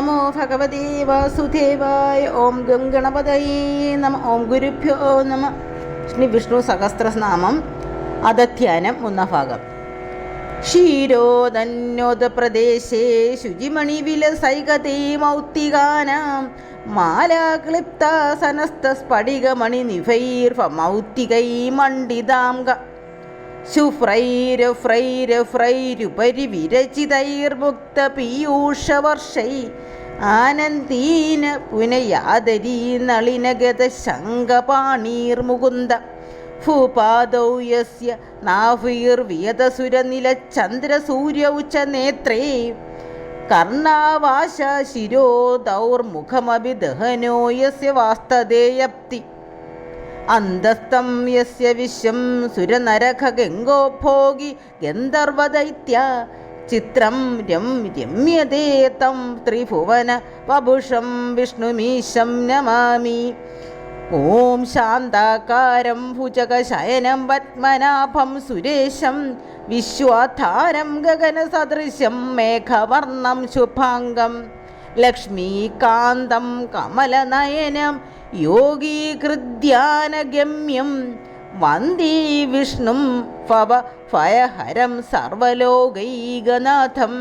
നമോ ഭഗവതേ വാസുദേവായ ഓം ഗം ഗണപതയേ നമ ഓം ഗുരുഭ്യോ നമ ശ്രീ വിഷ്ണു സഹസ്രനാമം അദധ്യാനം ഒന്ന ഭാഗം. ക്ഷീരോദന്യോദപ്രദേശേ ശുചിമണിവിലസൈകതേ നിഫൈർ മൗത്തികൈ മണ്ഡിതാം ക ശുഫ്രൈരഫ്രൈരഫ്രൈരുപരി വിരചിതൈർമുക്ത പീയൂഷവർഷൈ ആനന്ദീന പുനയാദരീ നളിനഗത ശങ്കപാണീർമുകുന്ദ ഭൂപാദൗ യസ്യ നാഭീർവിയതസുരനിലചന്ദ്രസൂര്യൗ ച നേത്രേ. കർണാവാശ ശിരോ ദൗർമുഖമഭിദഹനോ യസ്യ വാസ്തദേയപ്തി. അന്തസ്തം യസ്യ വിശ്വം സുരനരഖഗംഗോ ഭോഗി ഗന്ധർവദൈത്യ. ചിത്രം രം രമ്യതേ തം ത്രിഭുവന വപുഷം വിഷ്ണുമീശം നമാമി. ഓം ശാന്താകാരം ഭുജകശയനം പത്മനാഭം സുരേശം വിശ്വാധാരം ഗഗനസദൃശം മേഘവർണം ശുഭാംഗം. ലക്ഷ്മീകാന്തം കമലനയനം യോഗീകൃത്യാനഗമ്യം വന്ദേ വിഷ്ണും ഭവ ഭയഹരം സർവലോകൈകനാഥം.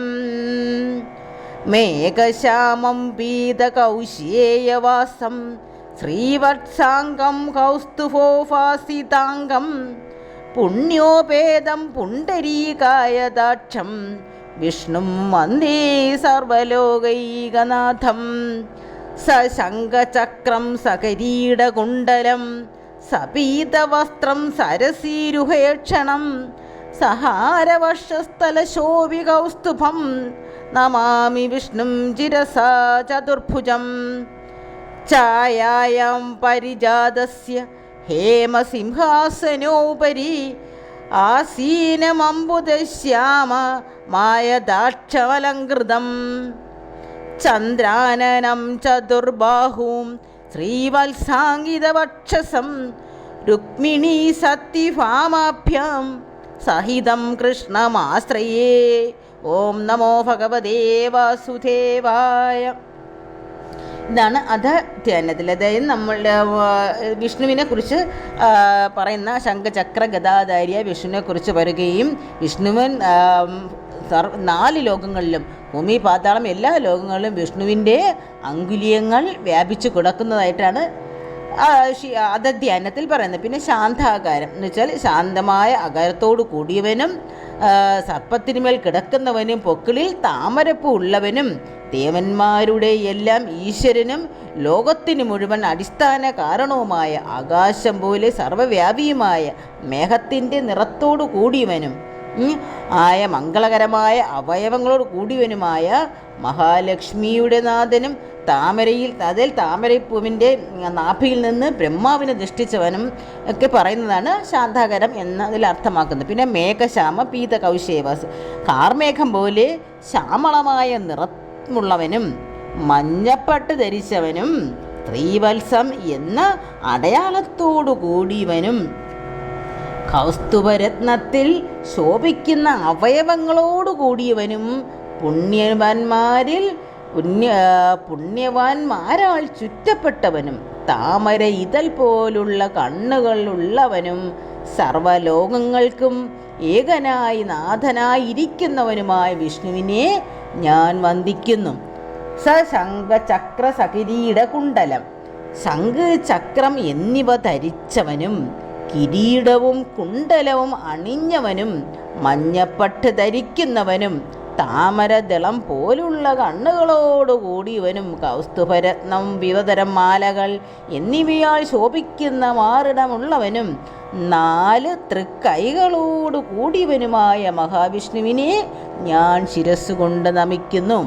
മേഘശ്യാമം പീതകൗശേയവാസം ശ്രീവത്സാംഗം കൗസ്തുഭോഫാസിതാംഗം പുണ്യോപേതം പുണ്ടരീകായദാക്ഷം വിഷ്ണും വന്ദേ സർവലോകൈകനാഥം. സശങ്കചക്രം സകരീടകുണ്ടലം സപീതവസ്ത്രം സരസീരുഹേക്ഷണം സഹാരവർഷസ്ഥലശോഭികൗസ്തുഭം നമാമി വിഷ്ണും ചിരസാ ചതുർഭുജം. ഛായായാം പരിജാതസ്യ ഹേമസിംഹാസനോപരി ആസീനമംബുദശ്യാമ മായദാക്ഷമലങ്കൃതം ചന്ദ്രാനനം ചതുർബാഹൂം ശ്രീവത്സാംഗിതവക്ഷസം. രുക്മിണി സത്യഭാമാഭ്യാം സഹിതം കൃഷ്ണമാശ്രയേ. ഓം നമോ ഭഗവതേ വാസുദേവായ. ഇതാണ് അധധ്യാനത്തിൽ അതായത് നമ്മളുടെ വിഷ്ണുവിനെ കുറിച്ച് പറയുന്ന ശംഖചക്ര ഗതാധാരിയ വിഷ്ണുവിനെ കുറിച്ച് വരികയും വിഷ്ണുവൻ നാല് ലോകങ്ങളിലും ഭൂമി പാതാളം എല്ലാ ലോകങ്ങളിലും വിഷ്ണുവിന്റെ അങ്കുലിയങ്ങൾ വ്യാപിച്ചു കിടക്കുന്നതായിട്ടാണ് അധധ്യാനത്തിൽ പറയുന്നത്. പിന്നെ ശാന്താകാരം. എന്ന് വെച്ചാൽ ശാന്തമായ അകാരത്തോട് കൂടിയവനും സർപ്പത്തിനുമേൽ കിടക്കുന്നവനും പൊക്കിളിൽ താമരപ്പ് ഉള്ളവനും ദേവന്മാരുടെ എല്ലാം ഈശ്വരനും ലോകത്തിന് മുഴുവൻ അടിസ്ഥാന കാരണവുമായ ആകാശം പോലെ സർവവ്യാപിയുമായ മേഘത്തിന്റെ നിറത്തോടു കൂടിയവനും ആയ മംഗളകരമായ അവയവങ്ങളോട് കൂടിയവനുമായ മഹാലക്ഷ്മിയുടെ നാഥനും താമരയിൽ അതിൽ താമരപ്പൂവിന്റെ നാഭിയിൽ നിന്ന് ബ്രഹ്മാവിനെ ദൃഷ്ടിച്ചവനും ഒക്കെ പറയുന്നതാണ് ശാന്താകരം എന്നതിൽ അർത്ഥമാക്കുന്നത്. പിന്നെ മേഘശ്യാമ പീത കൗശേവാസ് കാർമേഘം പോലെ ശ്യാമളമായ നിറമുള്ളവനും മഞ്ഞപ്പട്ട് ധരിച്ചവനും സ്ത്രീവത്സം എന്ന അടയാളത്തോടു കൂടിയവനും കൗസ്തുഭരത്നത്തിൽ ശോഭിക്കുന്ന അവയവങ്ങളോട് കൂടിയവനും പുണ്യവാന്മാരിൽ പുണ്യ പുണ്യവാന്മാരാൾ ചുറ്റപ്പെട്ടവനും താമര ഇതൽ പോലുള്ള കണ്ണുകളുള്ളവനും സർവലോകങ്ങൾക്കും ഏകനായി നാഥനായിരിക്കുന്നവനുമായ വിഷ്ണുവിനെ ഞാൻ വന്ദിക്കുന്നു. സ ശംഖചക്ര സകിരീട കുണ്ടലം ശംഖ് ചക്രം എന്നിവ ധരിച്ചവനും കിരീടവും കുണ്ടലവും അണിഞ്ഞവനും മഞ്ഞപ്പട്ട് ധരിക്കുന്നവനും താമരദളം പോലുള്ള കണ്ണുകളോടുകൂടി ഇവനും കൗസ്തുഭരത്നം വിവതരം മാലകൾ എന്നിവയാൽ ശോഭിക്കുന്ന മാറിടമുള്ളവനും നാല് തൃക്കൈകളോടു കൂടിയവനുമായ മഹാവിഷ്ണുവിനെ ഞാൻ ശിരസ്സുകൊണ്ട് നമിക്കുന്നു.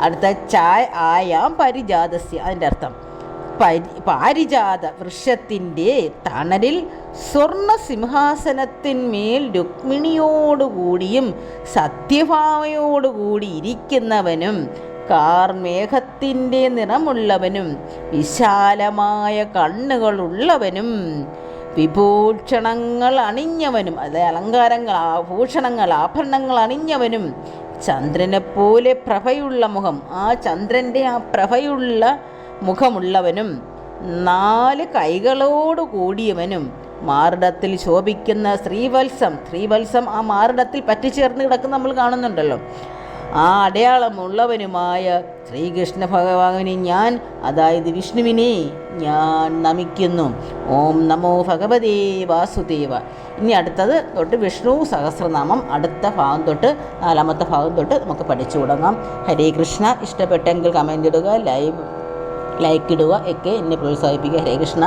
അടുത്ത ചായ ആയാം പരിജാതസ്യ. അതിന്റെ അർത്ഥം പരി പാരിജാത വൃക്ഷത്തിന്റെ തണലിൽ സ്വർണ സിംഹാസനത്തിന്മേൽ രുക്മിണിയോടുകൂടിയും സത്യഭാമയോടുകൂടി ഇരിക്കുന്നവനും കാർമേഘത്തിന്റെ നിറമുള്ളവനും വിശാലമായ കണ്ണുകളുള്ളവനും വിഭൂഷണങ്ങൾ അണിഞ്ഞവനും അതായത് അലങ്കാരങ്ങൾ ആഭൂഷണങ്ങൾ ആഭരണങ്ങൾ അണിഞ്ഞവനും ചന്ദ്രനെപ്പോലെ പ്രഭയുള്ള മുഖം. ആ ചന്ദ്രന്റെ ആ പ്രഭയുള്ള മുഖമുള്ളവനും നാല് കൈകളോടു കൂടിയവനും മാറിടത്തിൽ ശോഭിക്കുന്ന ശ്രീവത്സം ശ്രീവത്സം ആ മാറിടത്തിൽ പറ്റിച്ചേർന്ന് കിടക്കുന്ന നമ്മൾ കാണുന്നുണ്ടല്ലോ. ആ അടയാളമുള്ളവനുമായ ശ്രീകൃഷ്ണ ഭഗവാനെ ഞാൻ അതായത് വിഷ്ണുവിനെ ഞാൻ നമിക്കുന്നു. ഓം നമോ ഭഗവതേ വാസുദേവ. ഇനി അടുത്തത് തൊട്ട് വിഷ്ണു സഹസ്രനാമം അടുത്ത ഭാഗം തൊട്ട് നാലാമത്തെ ഭാഗം തൊട്ട് നമുക്ക് പഠിച്ചു തുടങ്ങാം. ഹരേ കൃഷ്ണ. ഇഷ്ടപ്പെട്ടെങ്കിൽ കമന്റ് ഇടുക ലൈവ് ലൈക്ക് ഇടുക ഒക്കെ എന്നെ പ്രോത്സാഹിപ്പിക്കുക. ഹരേ കൃഷ്ണ.